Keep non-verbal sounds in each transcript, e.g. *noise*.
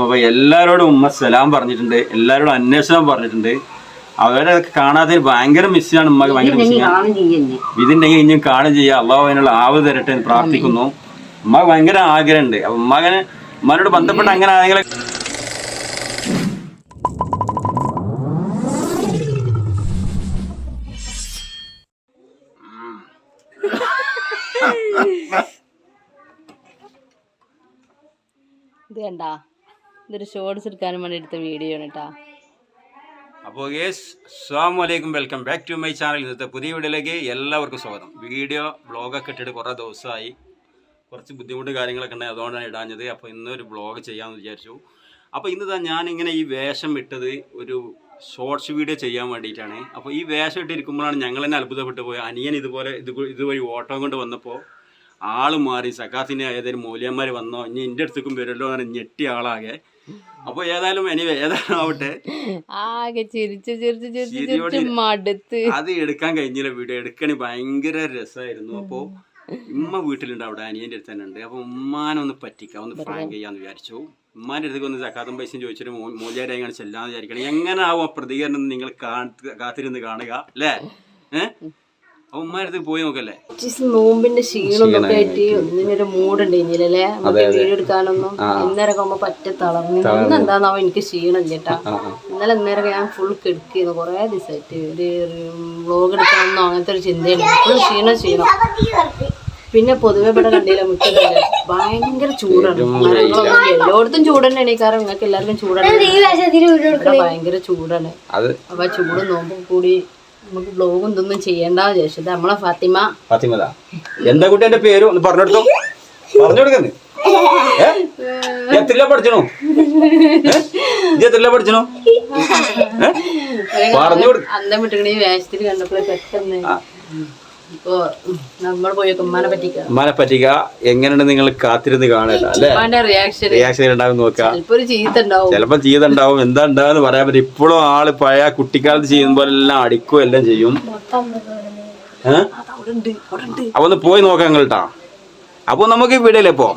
അപ്പൊ എല്ലാവരോടും ഉമ്മ സലാം പറഞ്ഞിട്ടുണ്ട് എല്ലാവരോടും അന്വേഷണം പറഞ്ഞിട്ടുണ്ട്. അവരെ കാണാതെ ഭയങ്കര മിസ്സാണ് ഉമ്മക്ക് ഭയങ്കര മിസ്സിങ് ഇതിണ്ടെങ്കിൽ ഇനിയും കാണും ചെയ്യാം. അള്ളാഹു അതിനുള്ള ആവ് തരട്ടെ എന്ന് പ്രാർത്ഥിക്കുന്നു. ഉമ്മ ഭയങ്കര ആഗ്രഹമുണ്ട്. അപ്പൊ ഉമ്മകന് ഉമ്മനോട് ബന്ധപ്പെട്ട് അങ്ങനെ ആരെങ്കിലും ഇത് കണ്ടാ? ഇതൊരു ഷോർട്സ് എടുക്കാൻ വേണ്ടി എടുത്ത വീഡിയോ ആണ് കേട്ടോ അപ്പോൾ യേസ് അസ്സാം വലൈക്കും welcome back to my channel ഇന്നത്തെ പുതിയ വീഡിയോയിലേക്ക് എല്ലാവർക്കും സ്വാഗതം. വീഡിയോ ബ്ലോഗൊക്കെ ഇട്ടിട്ട് കുറേ ദിവസമായി. കുറച്ച് ബുദ്ധിമുട്ട് കാര്യങ്ങളൊക്കെ ഉണ്ടായി. അതുകൊണ്ടാണ് ഇടാഞ്ഞത്. അപ്പോൾ ഇന്നൊരു ബ്ലോഗ് ചെയ്യാമെന്ന് വിചാരിച്ചു. അപ്പോൾ ഇന്ന് തന്നെ ഞാനിങ്ങനെ ഈ വേഷം ഇട്ടത് ഒരു ഷോർട്സ് വീഡിയോ ചെയ്യാൻ വേണ്ടിയിട്ടാണ്. അപ്പോൾ ഈ വേഷം ഇട്ടിരിക്കുമ്പോഴാണ് ഞങ്ങൾ തന്നെ അത്ഭുതപ്പെട്ടു പോയത്. അനിയൻ ഇതുപോലെ ഇത് ഇതുവഴി ഓട്ടം കൊണ്ട് വന്നപ്പോൾ ആൾ മാറി. സക്കാത്തിന് ഏതെങ്കിലും മൂല്യന്മാർ വന്നോ ഇനി എന്റെ അടുത്തേക്കും വരുമല്ലോ എന്ന് ഞെട്ടിയ ആളാകെ. അപ്പോൾ ഏതായാലും എനിവേ ഏതായാലും ആവട്ടെ. ആകെ ചിരിച്ചു ചിരിച്ചു ചിരിച്ചു മടുത്ത്. അത് എടുക്കാൻ കഴിഞ്ഞില്ല വീഡിയോ. എടുക്കണ ഭയങ്കര രസമായിരുന്നു. അപ്പോ ഉമ്മ വീട്ടിലുണ്ട് അവിടെ അനിയന്റെ അടുത്ത് തന്നെ ഉണ്ട് അപ്പൊ ഉമ്മാനെ ഒന്ന് പറ്റിക്കാം ഒന്ന് ഫ്രാങ്ക് ചെയ്യാന്ന് വിചാരിച്ചു. ഉമ്മാന്റെ അടുത്തേക്ക് ഒന്ന് സക്കാത്തും പൈസയും ചോദിച്ചിട്ട് മൂല്യാരെ കാണിച്ചെല്ലാം വിചാരിക്കണം. എങ്ങനെ ആവും ആ പ്രതികരണം നിങ്ങൾ കാത്ത് കാത്തിരുന്ന് കാണുക അല്ലേ? ഏഹ് അപ്പൊ പോയി നോക്കല്ലേ? നോമ്പിന്റെ ക്ഷീണം ഒക്കെ ആയിട്ട് ഒന്നിനൊരു വീഡിയോ എടുക്കാനൊന്നും ഇന്നേരൊക്കെ ആകുമ്പോ പറ്റ തളർന്നു. ഇന്ന് എന്താന്നാവോ എനിക്ക് ക്ഷീണം ചേട്ടാ ഇന്നലെ ഇന്നേരൊക്കെ ഞാൻ ഫുൾ കിടക്കുന്നു കുറേ ദിവസമായിട്ട് ഒരു വ്ലോഗ് എടുക്കാനൊന്നും അങ്ങനത്തെ ഒരു ചിന്തയുണ്ട് ഫുൾ ക്ഷീണം ക്ഷീണം. പിന്നെ പൊതുവെ ഇവിടെ കണ്ടില്ല മുറ്റില്ല ഭയങ്കര ചൂടാണ്. എല്ലായിടത്തും ചൂട് തന്നെയാണ് കാരണം. നിങ്ങൾക്ക് എല്ലാവർക്കും ചൂടാണ്. ഭയങ്കര ചൂടാണ്. അത് അപ്പൊ ചൂട് നോമ്പും കൂടി നമുക്ക് ബ്ലോഗും എന്തൊന്നും ചെയ്യേണ്ട വിചാരിച്ചത്. നമ്മളെ ഫാത്തിമ. ഫാത്തിമത? എന്താ കുട്ടി എന്റെ പേര്? ഒന്ന് പറഞ്ഞെടുത്തു പറഞ്ഞു കൊടുക്കുന്നു എത്തില്ല പഠിച്ചണോ? എത്തില്ല പഠിച്ചണോ? പറഞ്ഞു അന്തം വിട്ടിക്കണ വേഷത്തിൽ കണ്ടപ്പോൾ പെട്ടെന്ന്. ഉമ്മാനെ പറ്റിക്ക. ഉമ്മാനെ പറ്റിക്ക. എങ്ങനെയുണ്ട് നിങ്ങൾ കാത്തിരുന്ന് കാണുക അല്ലേ? ഉമ്മാന്റെ റിയാക്ഷൻ റിയാക്ഷൻ ഉണ്ടാവും. നോക്കാം ചീത്ത ഉണ്ടാവും. എന്താ ഉണ്ടാവും പറയാൻ പറ്റും ഇപ്പോഴും ആൾ പഴയ കുട്ടിക്കാലത്ത് ചെയ്യുന്ന പോലെ എല്ലാം അടിക്കും എല്ലാം ചെയ്യും. അപ്പൊ ഒന്ന് പോയി നോക്കാം കേട്ടാ അപ്പൊ നമുക്ക് വീടല്ലേ ഇപ്പോ.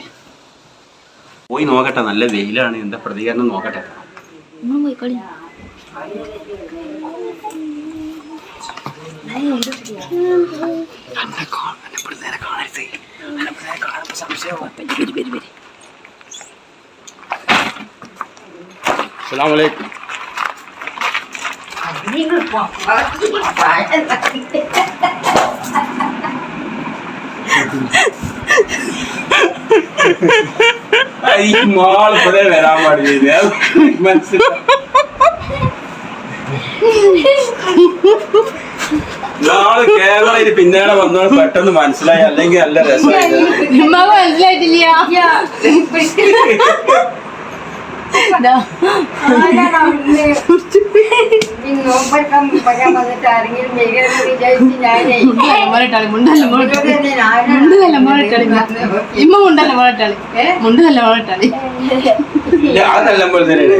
പോയി നോക്കട്ടെ. നല്ല വെയിലാണ്. എന്താ പ്രതികരണം നോക്കട്ടെ. എന്നെ കാണ്- എന്നെ ഇവിടുന്ന് നേരെ കാണരുത്. എന്നെ ഇവിടുന്ന് നേരെ കാണുമ്പോ സംശയമാവും. അസ്സലാമു അലൈക്കും ഈ മോൾ ഇപ്പഴേ വരാൻ പാടില്ല മനസ്സിലായി *laughs* നാളെ കേരളയിൽ പിന്നാലെ വന്നു പെട്ടെന്ന് മനസ്സിലായി. അല്ലെങ്കിൽ നല്ല ഉമ്മാക്ക് മനസ്സിലായിട്ടില്ല? ഇമ്മ മുണ്ടല്ല മോളിട്ടാളി മുണ്ടല്ല മോളിട്ടാളി ഇല്ല, അതല്ല തന്നെയാണ്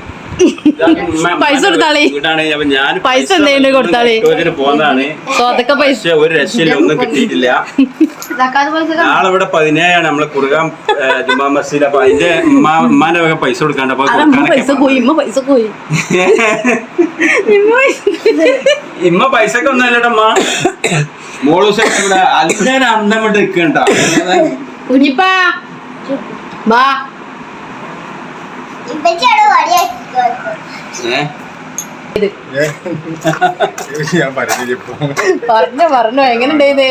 പൈസ കൊടുത്താളി. പൈസ എന്തെങ്കിലും കൊടുത്താളി. പോന്നതാണ്. സോ അതൊക്കെ പൈസ. ഒരു രക്ഷയില്ല. ഒന്നും കിട്ടിയിട്ടില്ല. നാളെ ഇവിടെ പതിനേഴാണ് നമ്മളെ കുറുകാം ജുമാ മസ്ജിദ്. അപ്പൊ അതിന്റെ ഉമ്മ- ഉമ്മാന്റെ വക പൈസ കൊടുക്കാണ്ട് അപ്പൊ പൈസ പോയി ഇമ്മ പൈസ പോയി. ഇമ്മ പൈസ ഒക്കെ നിൽക്കണ്ട കുഞ്ഞിപ്പാ ഞാൻ പറഞ്ഞു പറഞ്ഞു. എങ്ങനെയുണ്ട്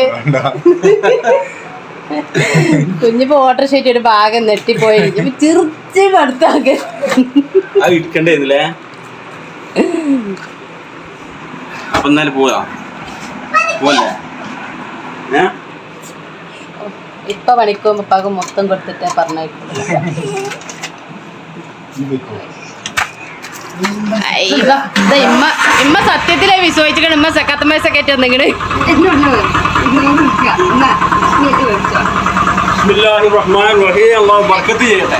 കുഞ്ഞിപ്പോ ഓട്ടർ ഷീറ്റ് ഒരു ഭാഗം നെട്ടിപ്പോയി അത് ഇരിക്കണ്ടേന്നില്ലേ അപ്പൊ എന്നാലും പോവാ. ഏ? ഇപ്പൊ പണിക്കും ഉപ്പാക്ക് മൊത്തം കൊടുത്തിട്ട് പറഞ്ഞേക്കും ഇമ്മ സത്യത്തിലെ വിശ്വസിച്ചിട്ട് ഇമ്മ സെക്കത്ത് പൈസ കയറ്റി വന്നിങ്ങനെ ബിസ്മില്ലാഹിർ റഹ്മാനിർ റഹീം അല്ലാഹു ബർക്കത്ത് ചെയ്യട്ടെ.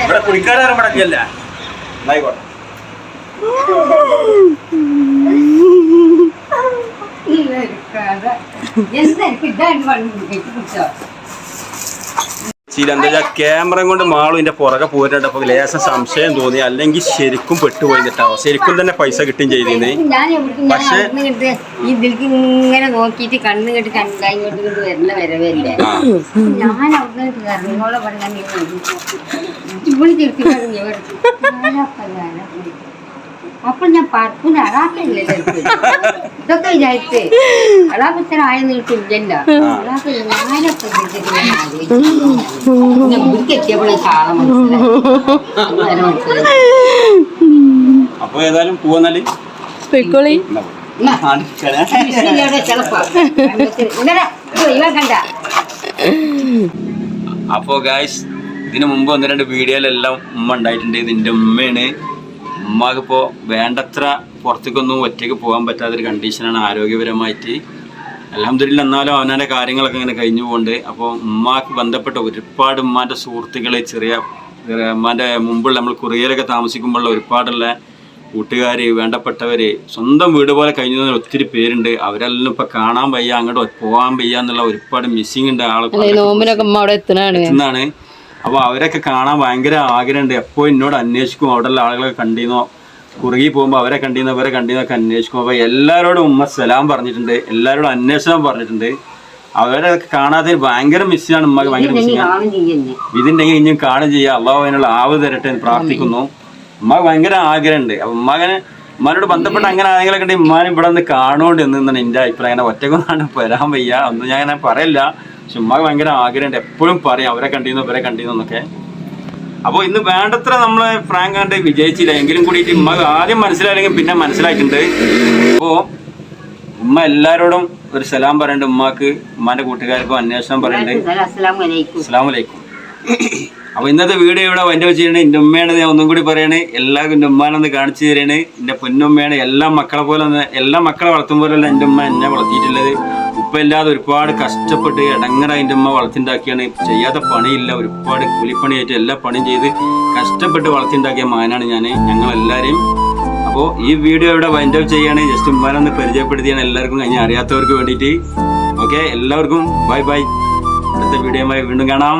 ഇവിടെ കുടിക്കാരും ഇവിടെ അല്ല ആയിക്കോട്ടെ വെച്ചാൽ ക്യാമറ കൊണ്ട് മാളും ഇതിന്റെ പുറകെ പോരുന്നപ്പോൾ ലേശം സംശയം തോന്നി. അല്ലെങ്കിൽ ശരിക്കും പെട്ടുപോയി എന്നിട്ടാവും ശരിക്കും തന്നെ പൈസ കിട്ടുകയും ചെയ്തിരുന്നേ. പക്ഷേ- ഇങ്ങനെ നോക്കിട്ട് കണ്ണു കെട്ടി കണ്ടായി ഇങ്ങോട്ട് ആ ഞാൻ അപ്പൊ ഞാൻ പറപ്പിന് അളാക്കില്ലേ ഇതൊക്കെ. വിചാരിച്ച് അളാപ്പത്തിന് ആയ അളാക്ക് ഞാനൊക്കെ ഇവിടേക്ക് എത്തിയപ്പോഴേ കാണാൻ അപ്പൊ ഏതായാലും പോവാന്നാൽ? പൊയ്ക്കോളി. അപ്പോൾ ഗായ്സ് ഇതിനു മുമ്പ് ഒന്ന് രണ്ട് വീഡിയോയിലെല്ലാം ഉമ്മ ഉണ്ടായിട്ടുണ്ട്. ഇതിന്റെ ഉമ്മയാണ്. ഉമ്മക്കിപ്പോൾ വേണ്ടത്ര പുറത്തേക്കൊന്നും ഒറ്റയ്ക്ക് പോകാൻ പറ്റാത്തൊരു കണ്ടീഷനാണ് ആരോഗ്യപരമായിട്ട്. അലഹമ്മദില്ല എന്നാലും അവനവന്റെ കാര്യങ്ങളൊക്കെ ഇങ്ങനെ കഴിഞ്ഞു പോകുന്നുണ്ട് അപ്പോൾ ഉമ്മാക്ക് ബന്ധപ്പെട്ട ഒരുപാട് ഉമ്മാന്റെ സുഹൃത്തുക്കൾ ചെറിയ ഉമ്മാന്റെ മുമ്പുള്ള നമ്മൾ കുറിയലൊക്കെ താമസിക്കുമ്പോഴുള്ള ഒരുപാടുള്ള കൂട്ടുകാർ വേണ്ടപ്പെട്ടവർ സ്വന്തം വീട് പോലെ കഴിഞ്ഞു തന്നെ ഒത്തിരി പേരുണ്ട്. അവരെല്ലാം ഇപ്പം കാണാൻ വയ്യ അങ്ങോട്ട് പോകാൻ വയ്യ എന്നുള്ള ഒരുപാട് മിസ്സിങ് ഉണ്ട് ആളെ. നോമ്പിനൊക്കെ അപ്പോൾ അവരൊക്കെ കാണാൻ ഭയങ്കര ആഗ്രഹമുണ്ട്. എപ്പോൾ എന്നോട് അന്വേഷിക്കും. അവിടെയുള്ള ആളുകളൊക്കെ കണ്ടിരുന്നോ കുറുകി പോകുമ്പോൾ അവരെ കണ്ടിരുന്നോ അവരെ കണ്ടിരുന്നൊക്കെ അന്വേഷിക്കും. അപ്പോൾ എല്ലാവരോടും ഉമ്മ സലാം പറഞ്ഞിട്ടുണ്ട്. എല്ലാവരോടും അന്വേഷണം പറഞ്ഞിട്ടുണ്ട്. അവരെ കാണാതെ ഭയങ്കര മിസ്സിയാണ് ഉമ്മക്ക്. ഭയങ്കര മിസ്സിങ് ഇതുണ്ടെങ്കിൽ ഇനിയും കാണും ചെയ്യുക അള്ളാഹു അതിനുള്ള ആവ് തരട്ടെ എന്ന് പ്രാർത്ഥിക്കുന്നു. ഉമ്മ ഭയങ്കര ആഗ്രഹമുണ്ട്. അപ്പം ഉമ്മകനെ ഉമ്മാനോട് ബന്ധപ്പെട്ട് അങ്ങനെ ആരെങ്കിലൊക്കെ ഉമ്മാനും ഇവിടെ നിന്ന് കാണുകൊണ്ട് എന്നാണ് എന്റെ അഭിപ്രായം. അങ്ങനെ ഒറ്റക്കൊന്നാണ് വരാൻ വയ്യ. ഒന്നും ഞാൻ അങ്ങനെ പറയില്ല. പക്ഷെ ഉമ്മക്ക് ഭയങ്കര ആഗ്രഹമുണ്ട്. എപ്പോഴും പറയും അവരെ കണ്ടിരുന്നു ഇവരെ കണ്ടിരുന്നു എന്നൊക്കെ. അപ്പോൾ ഇന്ന് വേണ്ടത്ര നമ്മൾ ഫ്രാങ്ക് കണ്ട് വിജയിച്ചില്ല. എങ്കിലും കൂടിയിട്ട് ഉമ്മക്ക് ആദ്യം മനസ്സിലായില്ലെങ്കിൽ പിന്നെ മനസ്സിലായിട്ടുണ്ട്. അപ്പോൾ ഉമ്മ എല്ലാവരോടും ഒരു സലാം പറയണ്ട്. ഉമ്മാക്ക് ഉമ്മാന്റെ കൂട്ടുകാർക്കും അന്വേഷണം പറയണ്ട്. അസ്സാം വലൈക്കും അപ്പൊ ഇന്നത്തെ വീഡിയോ ഇവിടെ വന്റെ ചെയ്യണേ. എന്റെ ഉമ്മയാണ് ഞാൻ ഒന്നും കൂടി പറയണേ. എല്ലാവർക്കും എന്റെ ഉമ്മാനൊന്ന് കാണിച്ചു തരണേ. എന്റെ പൊന്നുമ്മയാണ്. എല്ലാ മക്കളെ പോലെ എല്ലാ മക്കളെ വളർത്തും പോലെയല്ല എന്റെ ഉമ്മ എന്നെ വളർത്തിയിട്ടുള്ളത്. ഉപ്പ ഇല്ലാതെ ഒരുപാട് കഷ്ടപ്പെട്ട് ഇടങ്ങറ അതിന്റെ ഉമ്മ വളർത്തിണ്ടാക്കിയാണ്. ചെയ്യാത്ത പണിയില്ല. ഒരുപാട് കൂലിപ്പണിയായിട്ട് എല്ലാ പണിയും ചെയ്ത് കഷ്ടപ്പെട്ട് വളർത്തിണ്ടാക്കിയ മകനാണ് ഞാൻ ഞങ്ങളെല്ലാവരെയും അപ്പോൾ ഈ വീഡിയോ ഇവിടെ വൈൻഡ് അപ്പ് ചെയ്യാണ്. ജസ്റ്റ് ഉമ്മാനൊന്ന് പരിചയപ്പെടുത്തിയാണ് എല്ലാവർക്കും കഴിഞ്ഞ അറിയാത്തവർക്ക് വേണ്ടിയിട്ട്. ഓക്കെ എല്ലാവർക്കും ബൈ ബൈ അടുത്ത വീഡിയോയുമായി വീണ്ടും കാണാം.